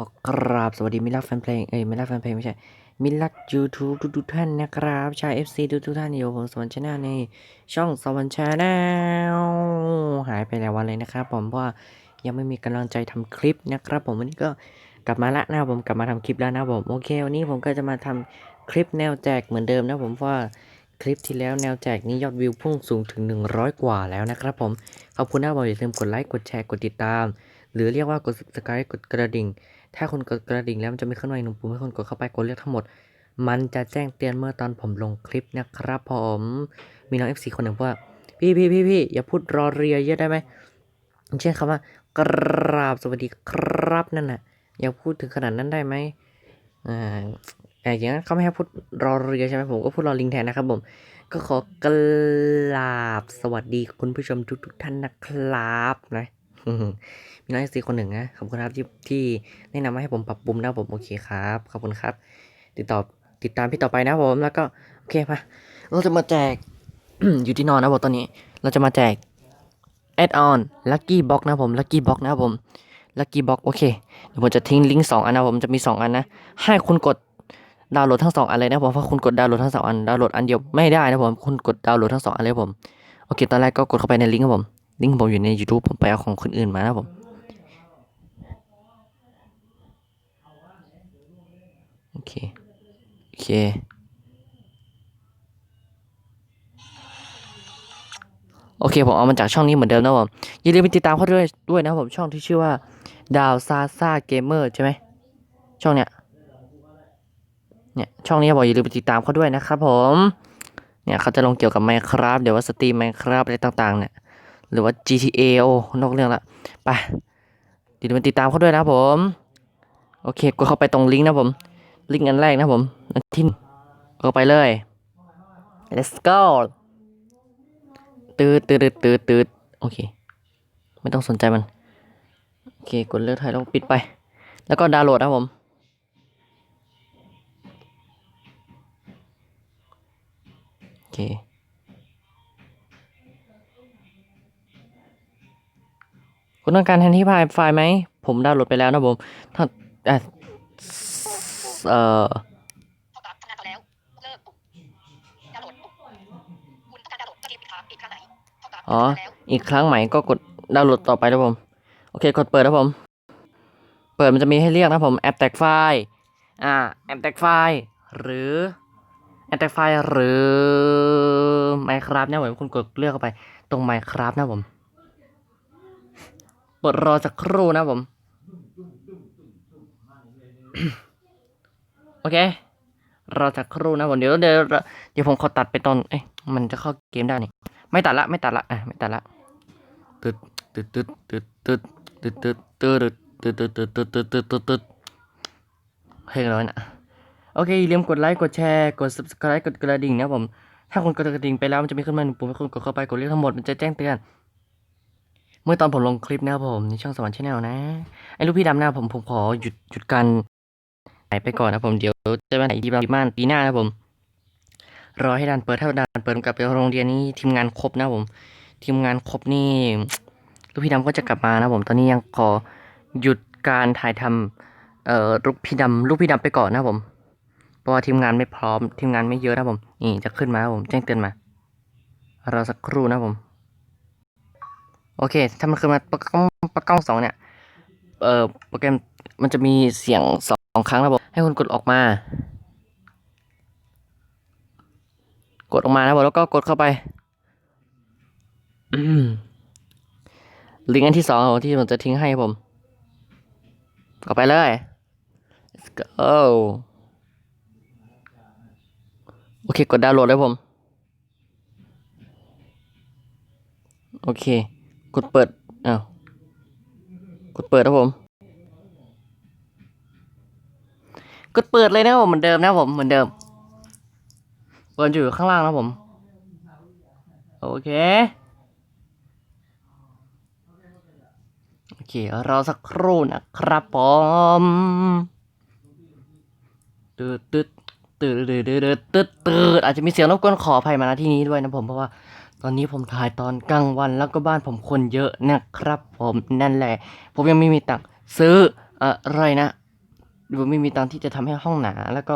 ขอกราบสวัสดีมิตรรักแฟนเพลงเอ้ยมิตรรักแฟนเพลงไม่ใช่มิตรรักยูทูบทุกท่านนะครับชาว FC ทุกทุกท่านอยู่ผมสวรรค์ชาแนลในช่องสวรรค์ชาแนลหายไปหลายวันเลยนะครับผมเพราะว่ายังไม่มีกำลังใจทำคลิปนะครับผมวันนี้ก็กลับมาละนะผมกลับมาทำคลิปแล้วนะผมโอเควันนี้ผมก็จะมาทำคลิปแนวแจกเหมือนเดิมนะผมเพราะว่าคลิปที่แล้วแนวแจกนี้ยอดวิวพุ่งสูงถึง 100 กว่าแล้วนะครับผมขอบคุณนะผมอย่าลืมกดไลค์กดแชร์กดติดตาม หรือเรียกว่ากด subscribe กดกระดิ่ง ถ้าคุณกดกระดิ่งแล้วมันจะมีเคลื่อนไหวหนุ่มปุ่มให้คุณกดเข้าไปกดเลือกทั้งหมด มันจะแจ้งเตือนเมื่อตอนผมลงคลิปนะครับผมมีน้อง FC คนหนึ่งว่า พี่พี่พี่พี่อย่าพูดรอเรียเยอะได้ไหมเช่นคำว่ากราบสวัสดีครับนั่นน่ะอย่าพูดถึงขนาดนั้นได้ไหมอ่าแต่อย่างนั้นเขาไม่ให้พูดรอเรือใช่ไหมผมก็พูดรอลิงแทนนะครับผม ก็ขอกราบสวัสดีคุณผู้ชมทุกทุกๆท่านนะครับนะ มีน้องซีคนหนึ่งนะขอบคุณครับที่ที่แนะนำมาให้ผมปรับปรุงนะผมโอเคครับขอบคุณครับ ติดต่อติดตามพี่ต่อไปนะผมแล้วก็โอเคมาเราจะมาแจกอยู่ที่นอนนะผมตอนนี้ เราจะมาแจก add on lucky box นะผม lucky box นะผม lucky box โอเคเดี๋ยวผมจะทิ้งลิงก์สองอันนะผมจะมีสองอันนะให้คุณกดดาวน์โหลดทั้งสองอันเลยนะผมเพราะคุณกดดาวน์โหลดทั้งสองอันดาวน์โหลดอันเดียวไม่ได้นะผมคุณกดดาวน์โหลดทั้งสองอันเลยผมโอเคตอนแรกก็กดเข้าไปในลิงก์ครับผม ลิงก์ผมอยู่ใน YouTube ผมไปเอาของคนอื่นมานะผมโอเค โอเค โอเค ผมเอามาจากช่องนี้เหมือนเดิมนะผม อย่าลืมไปติดตามเขาด้วยด้วยนะผมช่องที่ชื่อว่าดาวซาซาเกมเมอร์ใช่ไหม ช่องเนี้ย เนี่ยช่องนี้บอกอย่าลืมไปติดตามเขาด้วยนะครับผม เนี่ยเขาจะลงเกี่ยวกับ Minecraft เดี๋ยวว่าสตรีม Minecraft อะไรต่างๆเนี่ย หรือว่า GTA โอ้นอกเรื่องละไปอย่าลืมไปติดตามเขาด้วยนะผม โอเคกดเข้าไปตรงลิงก์นะผม ลิงก์อันแรกนะผมอันที่หนึ่งก็ไปเลย let's go ตืดตืดตืดตืดตืดโอเค ไม่ต้องสนใจมัน โอเค กดเลือกถ่ายแล้วปิดไป แล้วก็ดาวน์โหลดนะผมโอเค คุณต้องการแทนที่ไฟล์ไฟล์ไหม ผมดาวน์โหลดไปแล้วนะผมถ้าอะเอ่อออ๋อ อีกครั้งใหม่ก็กดดาวน์โหลดต่อไปนะผม โอเค กดเปิดนะผม เปิดมันจะมีให้เรียกนะผมแอปแตกไฟล์ อ่า แอปแตกไฟล์ หรือแอปแตกไฟล์หรือ Minecraft เนี่ยผม คุณกดเลือกเข้าไป ตรง Minecraft นะผม ปิดรอสักครู่นะผม โอเค รอสักครู่นะผม เดี๋ยวเดี๋ยวเดี๋ยวผมขอตัดไปตอน เอ้ยมันจะเข้าเกมได้นี่ ไม่ตัดละ ไม่ตัดละ อะ ไม่ตัดละตึ๊ดตึ๊ดตึ๊ดตึ๊ดตึ๊ดตึ๊ดตึ๊ดตึ๊ดตึ๊ดตึ๊ดตึ๊ดตึ๊ดตึ๊ดตึ๊ดตึ๊ดตึ๊ดเพลงอะไรนะโอเคอย่าลืมกดไลค์ กดแชร์ กด subscribe กดกระดิ่งนะผม ถ้าคุณกดกระดิ่งไปแล้วมันจะมีขึ้นมาหนึ่งปุ่มให้คุณกดเข้าไป กดเรียกทั้งหมดมันจะแจ้งเตือน มื่อตอนผมลงคลิปนะครับผมในช่องสวรรค์ชาแนลนะ ไอ้ลูกพี่ดำหน้าผมผมขอหยุดหยุดการหายไปก่อนนะผมเดี๋ยวจะมาไหนดีบ้างปีหน้านะผม รอให้ด่านเปิดถ้าด่านเปิดกลับไปโรงเรียนนี้ทีมงานครบนะผม ทีมงานครบนี่ลูกพี่ดำก็จะกลับมานะผม ตอนนี้ยังขอหยุดการถ่ายทำเอ่อลูกพี่ดำลูกพี่ดำไปก่อนนะผม เพราะว่าทีมงานไม่พร้อม ทีมงานไม่เยอะนะผม นี่จะขึ้นมาผมแจ้งเตือนมา รอสักครู่นะผม โอเค ถ้ามันขึ้นมาปะก้องปะก้องสองเนี่ย เอ่อ โปรแกรมมันจะมีเสียงสองครั้งนะผมให้คุณกดออกมา กดออกมานะผมแล้วก็กดเข้าไปลิงก์อันที่สองที่ผมจะทิ้งให้ผมกดไปเลย let's go โอเค กดดาวน์โหลดเลยผม โอเค กดเปิดอ้าวกดเปิดนะผม กดเปิดเลยนะผมเหมือนเดิมนะผมเหมือนเดิมเปิดอยู่ข้างล่างนะผม โอเคโอเคเรอสักครู่นะครับผมตืดตืดตืดตืดตืดตืดอาจจะมีเสียงรบกวนขออภัยมาณที่นี้ด้วยนะผมเพราะว่า ตอนนี้ผมถ่ายตอนกลางวันแล้วก็บ้านผมคนเยอะนะครับผมนั่นแหละ ผมยังไม่มีตังค์ซื้ออะไรนะหรือไม่มีตังค์ที่จะทำให้ห้องหนา แล้วก็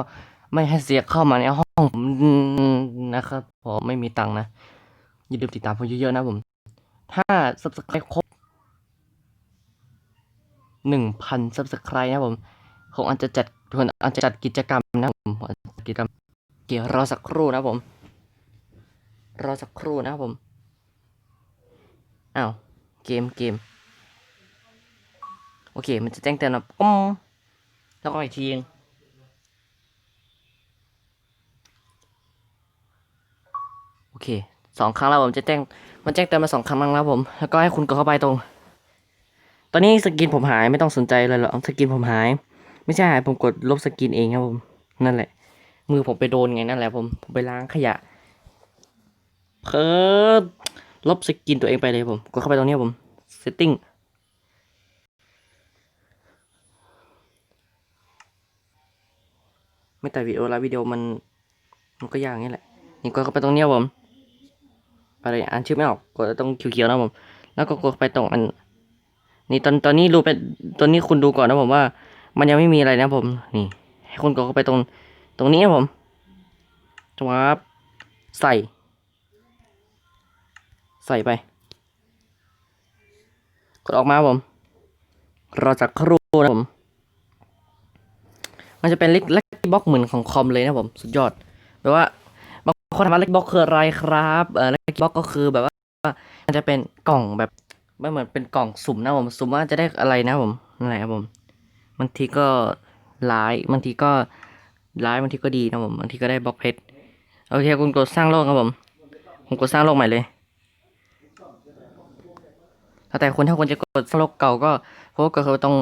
ไม่ให้เสียเข้ามาในห้องผมนะครับผมไม่มีตังค์นะอย่าลืมติดตามผมเยอะๆนะผม ถ้า subscribe ครบหนึ่งพัน subscribe นะผมผมอาจจะจัดผมอาจจะจัดกิจกรรมนะผมกิจกรรมเกี่ยวรอสักครู่นะผม รอสักครู่นะครับผมอ้าวเกมเกมโอเค มันจะแจ้งเตือนมาปุ้มแล้วก็อีกทีงโอเคสองครั้งแล้วผมจะแจ้งมันแจ้งเตือนมาสองครั้งแล้วผม แล้วก็ให้คุณกดเข้าไปตรง ตอนนี้สกินผมหายไม่ต้องสนใจเลยหรอกสกินผมหาย ไม่ใช่หายผมกดลบสกินเองครับผมนั่นแหละ มือผมไปโดนไงนั่นแหละผมผมไปล้างขยะ เพิ่มลบสกินตัวเองไปเลยผม กดเข้าไปตรงนี้ผม setting ไม่แต่วิดีโอละวิดีโอมัน มันก็ยากงนี้แหละ นี่กดเข้าไปตรงนี้ผมไปเลยอ่านชื่อไม่ออก กดตรงเขียวๆนะผม แล้วก็กดไปตรงอัน นี่ตอนตอนนี้ดูเป็นตอนนี้คุณดูก่อนนะผมว่า มันยังไม่มีอะไรนะผม นี่ ให้คุณกดเข้าไปตรง ตรงนี้นะผมจังหวะใส่ ส่ไป กดออกมาผมรอจากครูนะผม มันจะเป็นเล็กเล็กบล็อกเหมือนของคอมเลยนะผม สุดยอดแปลว่าบางคนถามว่าเล็กบล็อกคืออะไรครับเออเล็กบล็อกก็คือแบบว่ามันจะเป็นกล่องแบบไม่เหมือนเป็นกล่องสุ่มนะผมสุ่มว่าจะได้อะไรนะผมนั่นแหละครับผมบางทีก็ร้ายบางทีก็ร้ายบางทีก็ดีนะผมบางทีก็ได้บล็อกเพชรโอเคคุณกดสร้างโลกครับผม ผมกดสร้างโลกใหม่เลย แล้วแต่คนถ้าคนจะกดสร้างโลกเก่าก็โฟกัสตรง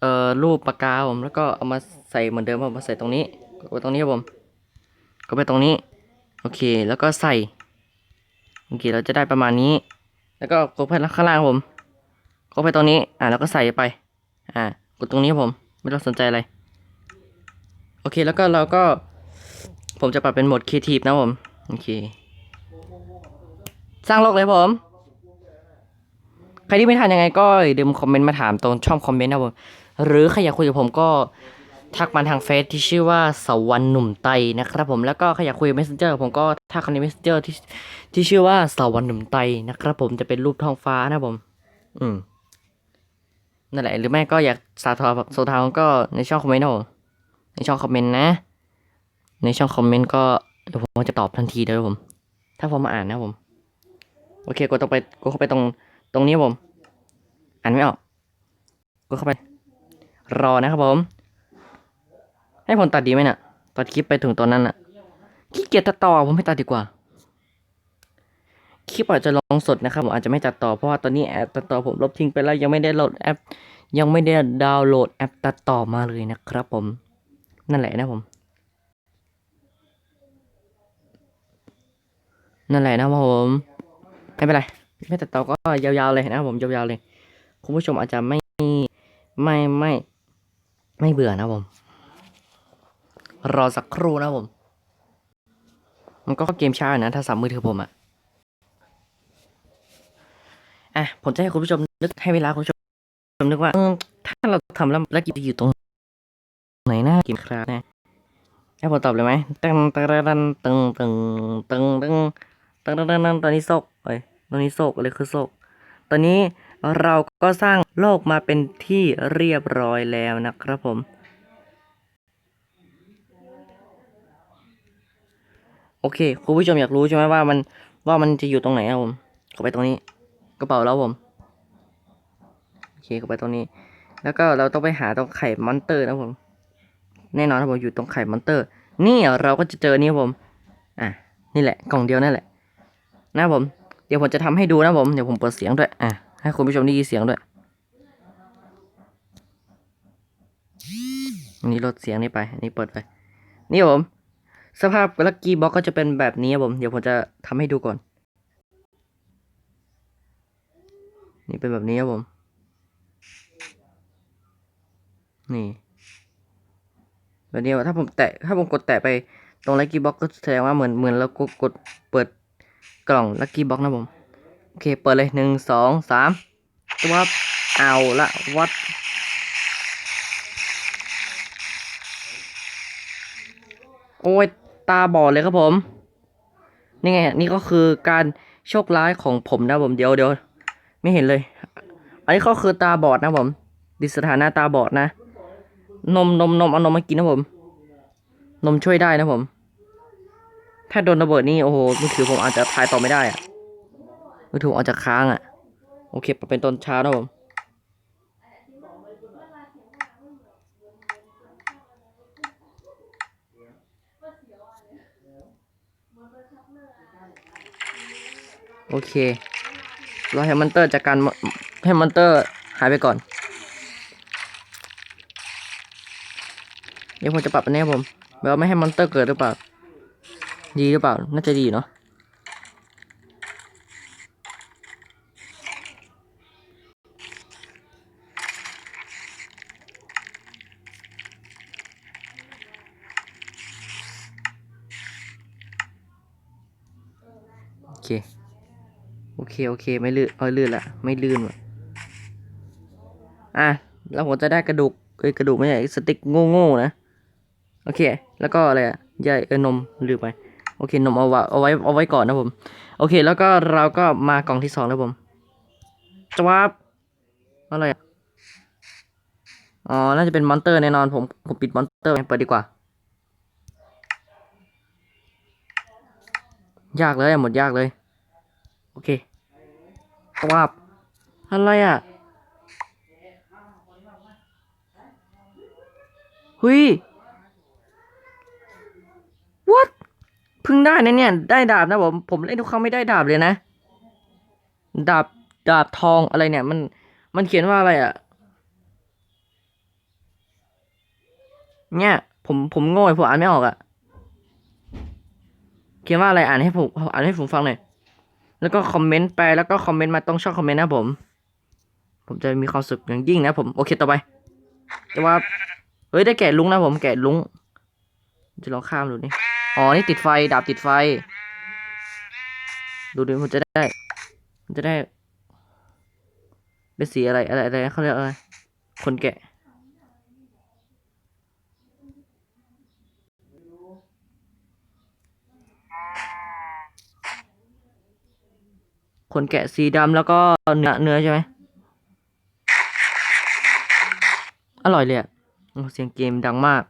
เอ่อรูปปากกาผมแล้วก็เอามาใส่เหมือนเดิมครับมาใส่ตรงนี้กดตรงนี้ครับผมก็ไปตรงนี้ โอเค แล้วก็ใส่โอเคเราจะได้ประมาณนี้ แล้วก็กดไปข้างล่างผมกดไปตรงนี้ อ่าแล้วก็ใส่ไป อ่ากดตรงนี้ครับผมไม่ต้องสนใจอะไร โอเคแล้วก็เราก็ ผมจะปรับเป็นโหมดครีเอทีฟนะผม โอเค สร้างโลกเลยผม ใครที่ไม่ทันยังไงก็อย่าลืมคอมเมนต์มาถามตรงช่องคอมเมนต์นะผมหรือใครอยากคุยกับผมก็ทักมาทางเฟซที่ชื่อว่าสวรรค์หนุ่มไตนะครับผมแล้วก็ใครอยากคุย messenger ผมก็ทักคำใน messenger ที่ที่ชื่อว่าสวรรค์หนุ่มไตนะครับผมจะเป็นรูปท้องฟ้านะผม อืมนั่นแหละหรือไม่ก็อยากสาธารโซทาวก็ในช่องคอมเมนต์นะในช่องคอมเมนต์นะ ในช่องคอมเมนต์ก็เดี๋ยวผมจะตอบทันทีเลยผม ถ้าผมมาอ่านนะผม โอเคกดตรงไปกดเข้าไปตรง ตรงนี้ครับผมอ่านไม่ออกกดเข้าไป รอนะครับผม ให้ผมตัดดีไหมน่ะ ตัดคลิปไปถึงตอนนั้นน่ะขี้เกียจตัดต่อผมไม่ตัดดีกว่า คลิปอาจจะลองสดนะครับผมอาจจะไม่ตัดต่อเพราะว่าตอนนี้แอปตัดต่อผมลบทิ้งไปแล้วยังไม่ได้โหลดแอป ยังไม่ได้ดาวน์โหลดแอปตัดต่อมาเลยนะครับผม นั่นแหละนะผม นั่นแหละนะผมไม่เป็นไร ไม่ตัดต่อก็ยาวๆเลยนะครับผมยาวๆเลยคุณผู้ชมอาจจะไม่ไม่ไม่ ไม่เบื่อนะผม รอสักครู่นะผม มันก็เกมช้านะถ้าสับมือถือผมอะอะผมจะให้คุณผู้ชมนึกให้เวลาคุณผู้ชมนึกว่าถ้าเราทำแล้วแล้วกิจอยู่ตรงไหนนะเกมครับนะให้ผมตอบเลยไหมตึงตึงตึงตึงตึงตึงตึงตึงตึงตึงตอนนี้โศกเอ้ย ตอนนี้โศกอะไรคือโศกตอนนี้เราก็สร้างโลกมาเป็นที่เรียบร้อยแล้วนะครับผม โอเคคุณผู้ชมอยากรู้ใช่ไหมว่ามันว่ามันจะอยู่ตรงไหนครับผมเข้าไปตรงนี้กระเป๋าแล้วผมโอเคเข้าไปตรงนี้ แล้วก็เราต้องไปหาตรงไข่มอนเตอร์นะผม แน่นอนครับผมอยู่ตรงไข่มอนเตอร์ นี่เราก็จะเจอนี่ผม อะนี่แหละกล่องเดียวนั่นแหละนะผม เดี๋ยวผมจะทำให้ดูนะผม เดี๋ยวผมเปิดเสียงด้วย อะ ให้คุณผู้ชมได้ยินเสียงด้วยนนี้ลดเสียงนี้ไปนนี้เปิดไป นี่ผม สภาพลักกี้บ็อกก็จะเป็นแบบนี้ครับผม เดี๋ยวผมจะทำให้ดูก่อน นี่เป็นแบบนี้ครับผม นี่แบบนี้ถ้าผมแตะ ถ้าผมกดแตะไปตรงลักกี้บ็อกก็แสดงว่าเหมือนเหมือนเรากดเปิด กล่องลัคกี้บ็อกนะผม โอเค เปิดเลยหนึ่งสองสามตัวเอาละวัดโอ้ยตาบอดเลยครับผม นี่ไง นี่ก็คือการโชคร้ายของผมนะผม เดี๋ยวเดี๋ยวไม่เห็นเลย อันนี้ก็คือตาบอดนะผม ดิสถานะตาบอดนะ นมนมนมเอานมมากินนะผม นมช่วยได้นะผม ถ้าโดนระเบิดนี่โอ้โหมือถือผมอาจจะถ่ายต่อไม่ได้อะมือถืออาจจะค้างอะโอเคปรับเป็นตอนเช้านะผมโอเค เราให้มอนเตอร์จากการให้มอนเตอร์หายไปก่อน เดี๋ยวผมจะปรับอันนี้ผมแบบว่าไม่ให้มอนเตอร์เกิดหรือเปล่า ดีหรือเปล่า น่าจะดีเนาะโอเค โอเค โอเค ไม่ลื่นเออลื่นละ ไม่ลื่นว่ะ อะ แล้วผมจะได้กระดูกเอ้ย กระดูกไม่ใช่ สติ๊กโง่ๆนะ โอเค แล้วก็อะไรอะใยเออนมลืมไป โอเคนมเอาไว้เอาไว้เอาไว้ก่อนนะผม โอเค แล้วก็เราก็มากล่องที่สองแล้วผมจวับอะไรอ๋อ น่าจะเป็นมอนเตอร์แน่นอนผมผมปิดมอนเตอร์เปิดดีกว่า ยากเลยหมดยากเลย โอเคตวาบอะไรอะหุย what เพิ่งได้นะเนี่ย ได้ดาบนะผม ผมเล่นทุกครั้งไม่ได้ดาบเลยนะ ดาบ ดาบทองอะไรเนี่ย มัน มันเขียนว่าอะไรอะ เนี่ย ผม ผมโง่ผมอ่านไม่ออกอะ เขียนว่าอะไรอ่านให้ผม อ่านให้ผมฟังหน่อย แล้วก็คอมเมนต์ไป แล้วก็คอมเมนต์มาต้องชอบคอมเมนต์นะผม ผมจะมีความสุขอย่างยิ่งนะผม โอเคต่อไป แต่ว่า เฮ้ยได้แกะลุงนะผม แกะลุง จะลองข้ามดูนี่ อ๋อ นี่ติดไฟ ดาบติดไฟ ดูดิผมจะได้ มันจะได้ เป็นสีอะไร อะไร อะไรเขาเรียกอะไร คนแกะขนแกะสีดำแล้วก็เนื้อเนื้อใช่ไหม อร่อยเลยอะเสียงเกมดังมาก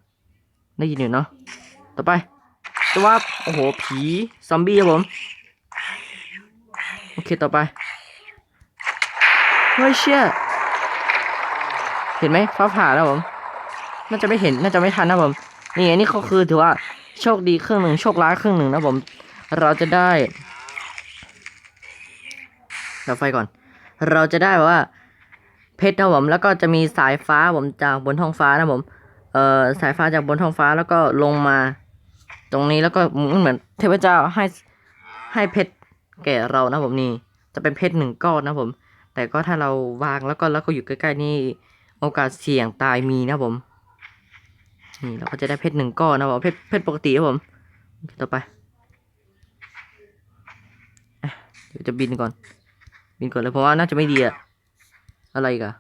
ได้ยินอยู่เนาะ ต่อไป จะว่า โอ้โห ผี ซอมบี้ครับผม โอเค ต่อไป เฮ้ยเชี่ย เห็นไหมฟ้าผ่าแล้วผม น่าจะไม่เห็น น่าจะไม่ทันนะผม นี่ไงนี่ก็คือถือว่าโชคดีครึ่งหนึ่งโชคร้ายครึ่งหนึ่งนะผม เราจะได้ดับไฟก่อน เราจะได้แบบว่า เพชรนะผม แล้วก็จะมีสายฟ้าผมจากบนท้องฟ้านะผม เอ่อ สายฟ้าจากบนท้องฟ้าแล้วก็ลงมา ตรงนี้แล้วก็เหมือนเทพเจ้าให้ให้เพชรแก่เรานะผมนี่จะเป็นเพชรหนึ่งก้อนนะผม แต่ก็ถ้าเราวางแล้วก็แล้วก็อยู่ใกล้ๆนี่โอกาสเสี่ยงตายมีนะผมนี่เราก็จะได้เพชรหนึ่งก้อนนะผมเพชรเพชรปกติครับผมต่อไปเดี๋ยวจะบินก่อน บินก่อนเลยเพราะว่าน่าจะไม่ดีอะอะไรกะ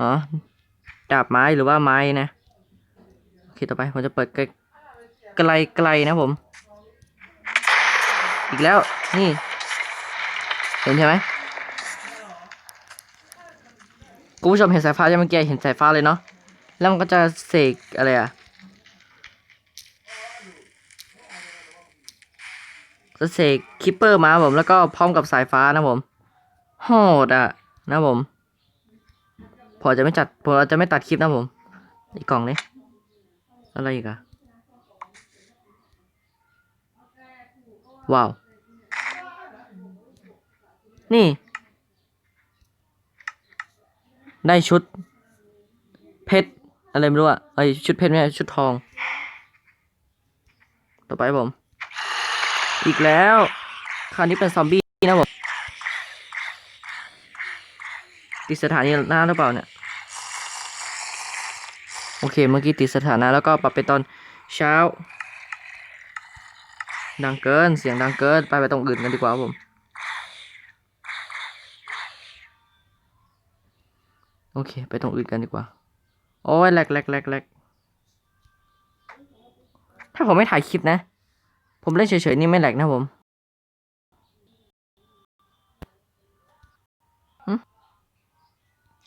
อ๋อดาบไม้หรือว่าไม้นะ คต่อไป ผมจะเปิดไกลไกลไกลนะผม อีกแล้ว นี่ เห็นใช่ไหมคุณผู้ชมเห็นสายฟ้าใช่ไหมเมื่อกี้เห็นสายฟ้าเลยเนาะ แล้วมันก็จะเสกอะไรอะจะเสกคิปเปอร์มาผม แล้วก็พร้อมกับสายฟ้านะผมโหดอะนะผม พอจะไม่จัดพอจะไม่ตัดคลิปนะผม อีกกล่องนี้ อะไรอีกอะว้าว นี่ ได้ชุด เพชร อะไรไม่รู้อะไอชุดเพชรไม่ใช่ชุดทอง ต่อไปผม อีกแล้ว คราวนี้เป็นซอมบี้นะผมติดสถานีหน้าหรือเปล่าเนี่ย โอเค เมื่อกี้ติดสถานะแล้วก็ปรับเป็นตอนเช้า ดังเกินเสียงดังเกิน ไปไปตรงอื่นกันดีกว่าผม โอเค ไปตรงอื่นกันดีกว่า โอ้ยแหลกแหลกแหลกแหลกถ้าผมไม่ถ่ายคลิปนะ ผมเล่นเฉยๆนี่ไม่แหลกนะผม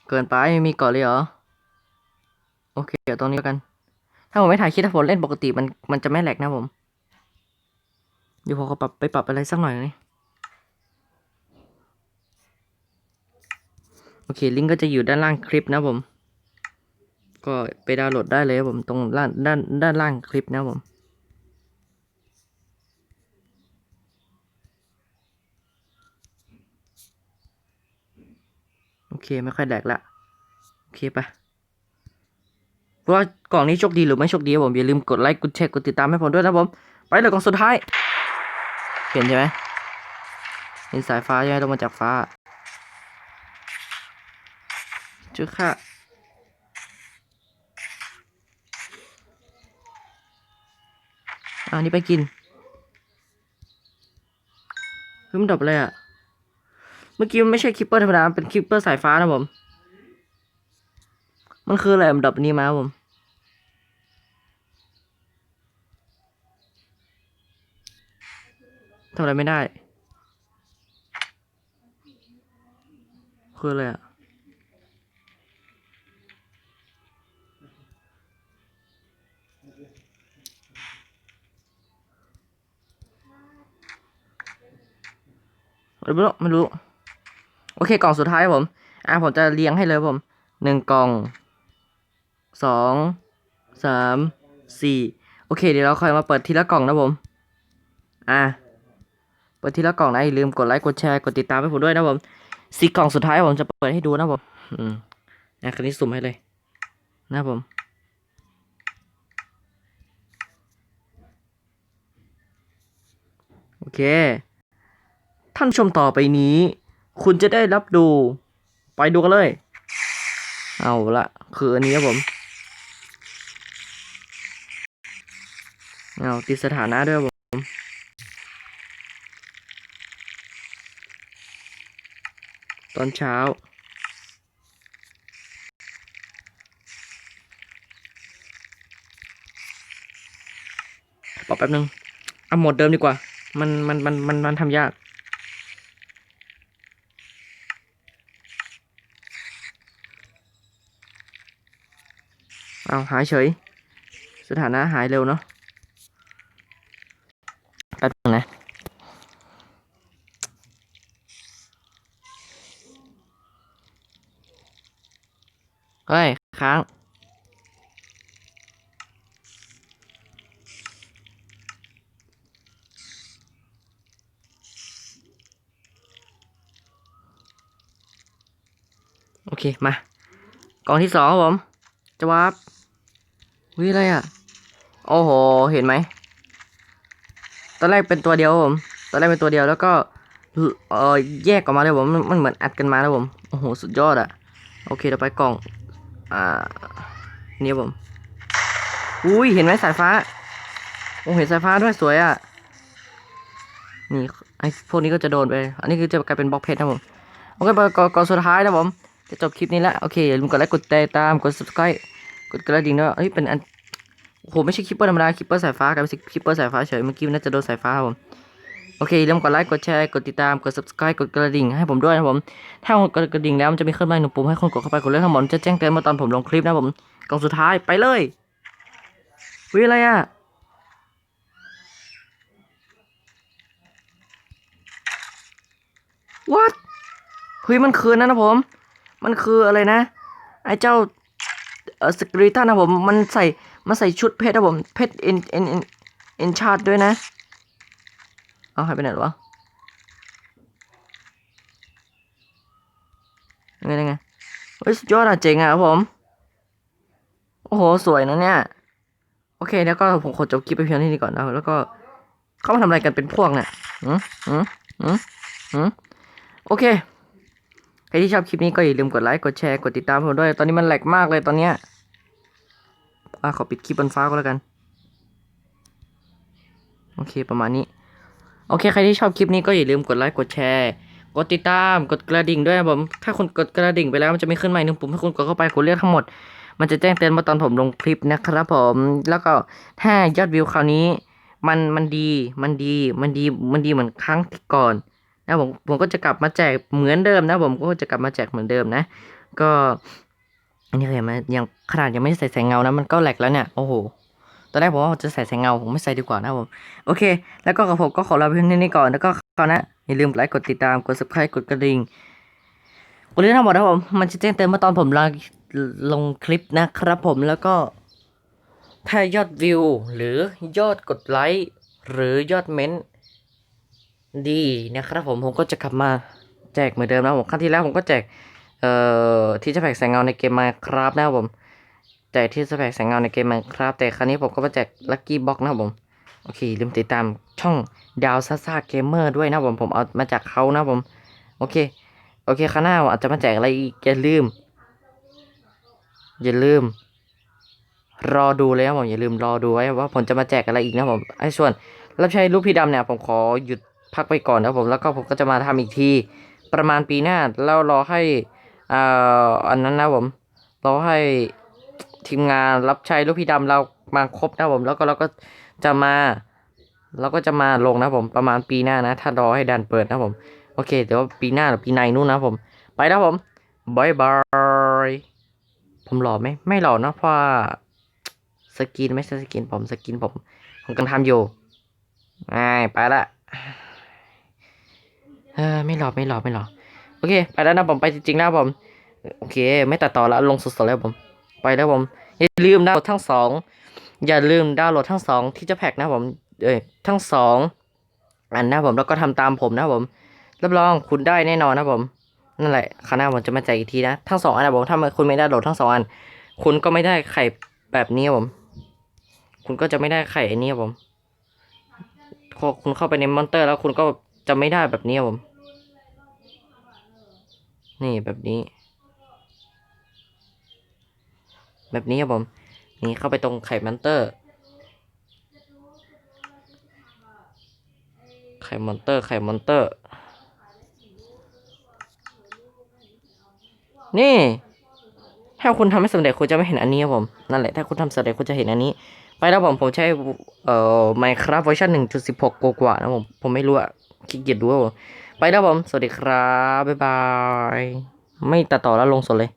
เกินไปไม่มีเกาะเลยเหรอ โอเคเดี๋ยวตรงนี้แล้วกัน ถ้าผมไม่ถ่ายคลิปถ้าผมเล่นปกติมันมันจะไม่แหลกนะผม เดี๋ยวผมขอปรับไปปรับอะไรสักหน่อยนี่โอเค ลิงก์ก็จะอยู่ด้านล่างคลิปนะผม ก็ไปดาวน์โหลดได้เลยครับผมตรงด้านด้านด้านล่างคลิปนะผมโอเค ไม่ค่อยแหลกละ โอเคปะ ว่ากล่องนี้โชคดีหรือไม่โชคดีผมอย่าลืมกดไลค์กดแชร์กดติดตามให้ผมด้วยนะผม ไปเลยกล่องสุดท้ายเห็นใช่ไหมเห็นสายฟ้าใช่ไหมลงมาจากฟ้าชื่อค่ะอันนี้ไปกินเฮ้ยมันดับอะไรอะเมื่อกี้มันไม่ใช่คิปเปอร์ธรรมดา เป็นคิปเปอร์สายฟ้านะผม มันคืออะไรมันดับนี้มาผม ทำอะไรไม่ได้ คืออะไรอะไม่รู้ไม่รู้ โอเคกล่องสุดท้ายผม อะผมจะเรียงให้เลยผมหนึ่งกล่องสองสามสี่โอเค เดี๋ยวเราค่อยมาเปิดทีละกล่องนะผม อะ เปิดทีละกล่องนะอย่าลืมกดไลค์กดแชร์กดติดตามให้ผมด้วยนะผมสี่กล่องสุดท้ายผมจะเปิดให้ดูนะผมอืมอะคันนี้สุ่มให้เลย นะผมโอเค ท่านชมต่อไปนี้ คุณจะได้รับดู ไปดูกันเลย เอาละคืออันนี้ครับผมเอาติดสถานะด้วยครับผม ตอนเช้าปรับแป๊บนึง เอาหมดเดิมดีกว่า มันมันมันมันมันทำยากเอาหายเฉย สถานะหายเร็วเนาะแป๊บนึงนะ เฮ้ยค้างโอเค มากล่องที่สองครับผมจะวาร์ปวิอะไรอะ โอ้โห เห็นไหม ตอนแรกเป็นตัวเดียวผม ตอนแรกเป็นตัวเดียวแล้วก็ เออแยกออกมาเลยผม มันมันเหมือนอัดกันมาแล้วผม โอ้โห สุดยอดอะ โอเคเราไปกล่อง อ่านี่ผมอุ้ยเห็นไหมสายฟ้าโอ้เห็นสายฟ้าด้วยสวยอะนี่ไอพวกนี้ก็จะโดนไป อันนี้คือจะกลายเป็นบล็อกเพชรนะผมโอเคก่อนก่อนสุดท้ายนะผมจะจบคลิปนี้แล้วโอเคอย่าลืมกดไลค์กดติดตามกด subscribe กดกระดิ่งด้วยเฮ้ยเป็นอันโอ้โหไม่ใช่คลิปเปอร์ธรรมดาคลิปเปอร์สายฟ้ากลายเป็นคลิปเปอร์สายฟ้าเฉยเมื่อกี้นน่าจะโดนสายฟ้าครับผม โอเคอย่าลืมกดไลค์กดแชร์กดติดตามกด subscribe กดกระดิ่งให้ผมด้วยนะผมถ้าคุณกดกระดิ่งแล้วมันจะมีเครื่องหมายหนึ่งปุ่มให้คุณกดเข้าไปกดเลือกทั้งหมดจะแจ้งเตือนมื่อตอนผมลงคลิปนะผมกล่องสุดท้ายไปเลยวิอะไรอะ what เฮ้ยมันคือนั่นะผม มันคืออะไรนะ ไอ้เจ้าเออสกรีตันนะผม มันใส่ มันใส่ชุดเพชรนะผม เพชรเอ็นเอ็นเอ็นเอ็นชาร์ดด้วยนะ เอาหายไปไหนหรอวะยังไงยังไงเฮ้ยยอดอะเจ๋งอะครับผม โอ้โห สวยนะเนี่ย โอเค แล้วก็ผมขอจบคลิปไปเพียงเท่านี้ก่อนนะ แล้วก็เข้ามาทำอะไรกันเป็นพวกเนี่ยอืมอืมอืมอืมโอเค ใครที่ชอบคลิปนี้ก็อย่าลืมกดไลค์ กดแชร์ กดติดตามผมด้วย ตอนนี้มันแหลกมากเลยตอนเนี้ยอะขอปิดคลิปบนฟ้าก็แล้วกัน โอเค ประมาณนี้ โอเค ใครที่ชอบคลิปนี้ก็อย่าลืมกดไลค์กดแชร์กดติดตามกดกระดิ่งด้วยนะผมถ้าคุณกดกระดิ่งไปแล้วมันจะไม่ขึ้นมาอีกหนึ่งปุ่มให้คุณกดเข้าไปกดเลือกทั้งหมด มันจะแจ้งเตือนเมื่อตอนผมลงคลิปนะครับผมแล้วก็ถ้ายอดวิวคราวนี้ มันมันดีมันดีมันดีมันดีเหมือนครั้งที่ก่อนนะผมผมก็จะกลับมาแจกเหมือนเดิมนะ ผมก็จะกลับมาแจกเหมือนเดิมนะ ก็อันนี้เห็นไหมยังขนาดยังไม่ใส่แสงเงานะมันก็แหลกแล้วเนี่ยโอ้โห อนแรกผมว่าจะใส่แสงเงาผมไม่ใส่ดีกว่านะผมโอเค แล้วก็กับผมก็ขอลาไปเพียงเท่านี้ก่อนแล้วก็คราวหนะอย่าลืมไลค์กดติดตามกด subscribe กดกระดิ่งกดเรื่องทั้งหมดนะผมมันจะแจ้งเตือนเมื่อตอนผมลงลงคลิปนะครับผมแล้วก็ถ้ายอดวิวหรือยอดกดไลค์หรือยอดเม้นต์ดีนะครับผมผมก็จะกลับมาแจกเหมือนเดิมนะผมครั้งที่แล้วผมก็แจกเอ่อที่จะแผกแสงเงาในเกมมาครับนะผม แจกที่จะแผกแสงเงาในเกมมาครับ แต่ครั้งนี้ผมก็มาแจกลัคกี้บ็อกนะครับผม โอเคลืมติดตามช่องดาวซ่าซ่าเกมเมอร์ด้วยนะผม ผมเอามาจากเขานะผม โอเค โอเคข้างหน้าอาจจะมาแจกอะไรอีกอย่าลืม อย่าลืม รอดูเลยนะผม อย่าลืมรอดูไว้ว่าผมจะมาแจกอะไรอีกนะผมไอ้ส่วนรับใช้ลูกพี่ดำเนี่ยผมขอหยุดพักไปก่อนนะผมแล้วก็ผมก็จะมาทำอีกทีประมาณปีหน้าแล้วรอให้อ่าอันนั้นนะผมรอให้ ทีมงานรับใช้ลูกพี่ดำเรามาครบนะผม แล้วก็เราก็จะมาเราก็จะมาลงนะผมประมาณปีหน้านะ ถ้ารอให้ดันเปิดนะผม โอเคเดี๋ยวปีหน้าหรือปีในนู่นนะผม ไปแล้วผมบายบายผมหล่อไหมไม่หล่อนะเพราะสกินไม่ใช่สกินผมสกินผมผมกำลังทำอยู่ไอไปละเออไม่หล่อไม่หล่อไม่หล่อโอเค ไปแล้วนะผมไปจริงๆนะผม โอเค ไม่ตัดต่อแล้วลงสดๆแล้วผม ไปแล้วผม อย่าลืมดาวน์โหลดทั้งสองอย่าลืมดาวน์โหลดทั้งสองที่จะแพ็กนะผมเอ้ยทั้งสองอันนะผมแล้วก็ทำตามผมนะผมรับรองคุณได้แน่นอนนะผมนั่นแหละคราน้าผมจะมาแจกอีกทีนะทั้งสองอันนะผมถ้าคุณไม่ได้โหลดทั้งสองอัน คุณก็ไม่ได้ไข่แบบนี้ผม คุณก็จะไม่ได้ไข่อันนี้ผมพอคุณเข้าไปในมอนเตอร์แล้วคุณก็จะไม่ได้แบบนี้ผม นี่แบบนี้ แบบนี้ครับผม นี่เข้าไปตรงไข่มอนเตอร์ ไข่มอนเตอร์ ไข่มอนเตอร์ นี่ ถ้าคุณทำไม่สำเร็จคุณจะไม่เห็นอันนี้ครับผม นั่นแหละ ถ้าคุณทำสำเร็จคุณจะเห็นอันนี้ ไปแล้วผม ผมใช้ เอ่อ Minecraft เวอร์ชันหนึ่งจุดสิบหกกว่าๆนะผม ผมไม่รู้อะขี้เกียจดูไปแล้วผม สวัสดีครับ บ๊ายบาย ไม่ตัดต่อแล้วลงสดเลย